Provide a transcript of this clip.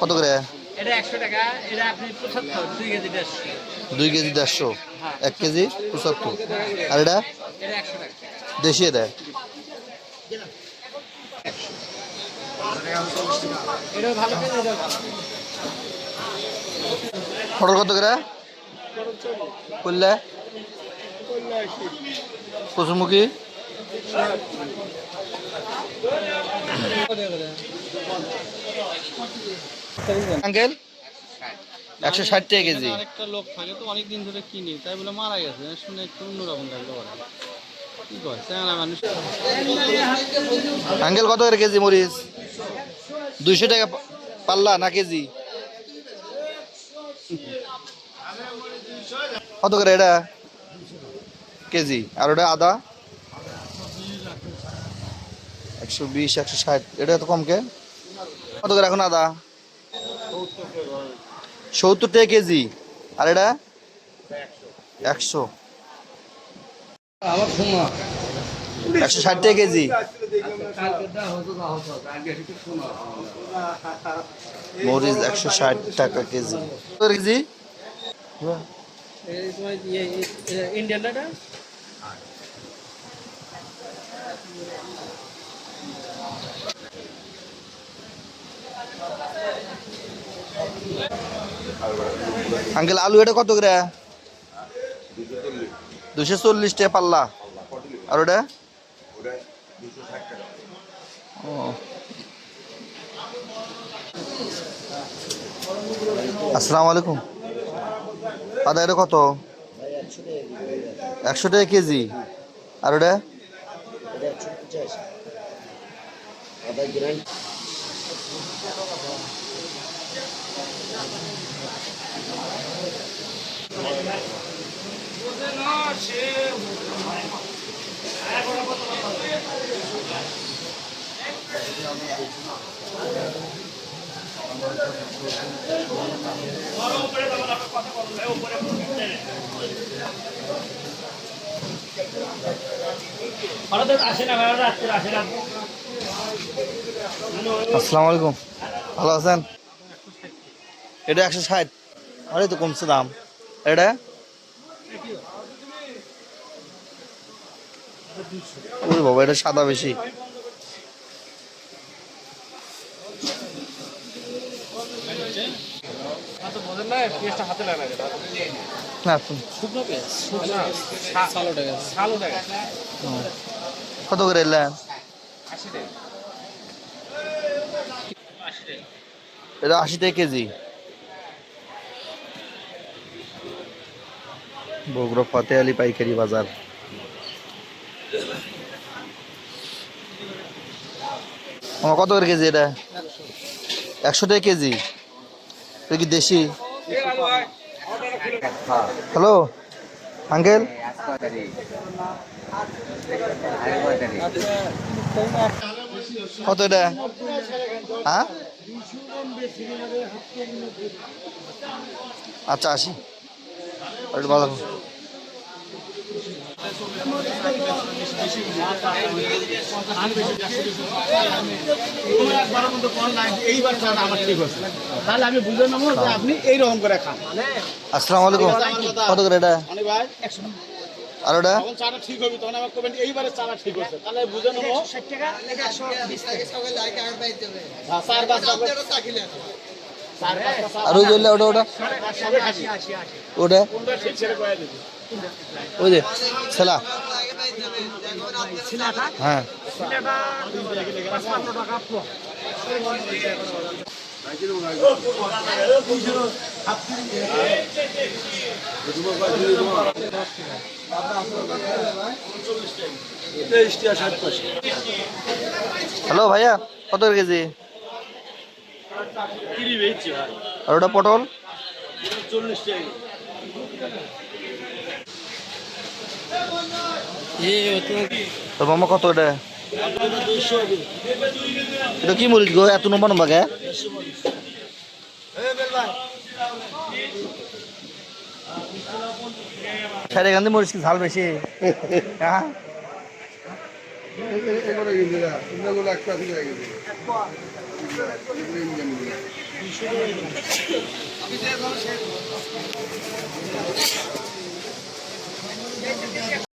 কত করে? দুই কেজি দেড়শো। দেড়শো এক কেজি পঁচাত্তর। আর এটা? এটা একশো টাকা। দেশি এটা এটাও ভালো কেজি এটাও ভালো। পটল কত করে? করলে কচুরমুখী আঙ্কেল? একশো ষাট টাকা কেজি। আরেকটা লোক থাকে তো অনেক দিন ধরে কিনি। তাই বলে মারা গেছে শুনে একটু অন্যরকম লাগল ওরা আঙ্কেল কত করে কেজি মরিচ? দুইশো টাকা পাল্লা না কেজি? কত করে এটা? কেজি। আর ওটা আদা? একশো বিশ, একশো ষাট। এটা এত কম কে? কত করে এখন আদা? সত্তর টাকা কেজি। আর এটা? একশো। একশো ষাট কেজি। মরিচ একশো ষাট টাকা কেজি। কেজি? আঙ্কেল, আলু এটা কত করে? দুশো চল্লিশ টাকা পাল্লা। আর ওটা। আসসালামু আলাইকুম। আদা এটা কত? একশো টাকা কেজি। আর ওটা? আসসালামু আলাইকুম ভালো আছেন? এটা একশো ষাট। আরে তো কমছে দাম। এটা? ওরে বাবা, এটা সাদা বেশি। কত করে এলেন এটা আশি টাকা কেজি। বগুড়া ফতে আলী পাইকারি বাজার। আমার কত করে কেজি এটা? একশো টাকা কেজি? এটা কি দেশি? Hello, uncle? কত এটা? হ্যাঁ? আচ্ছা আসি। আর আপনি এইরকম করে খান আসসালামু আলাইকুম। করে এটা? আর ওটা? চাটা ঠিক হবে তখন আমার কবেন এইবারে চাটা ঠিক হচ্ছে তাহলে চার ওটা ওটা? ওটা? ওই যে ছেলা। হ্যাঁ। হ্যালো ভাইয়া কত কেজি? আর ওটা পটল? চল্লিশ টাকা তোর মামা কত এটা? এটা কি মরিচ গো? এত নম্বর নম্বর গে সাইডে গান্ধী মরিচ কি ঝাল বেশি? হ্যাঁ?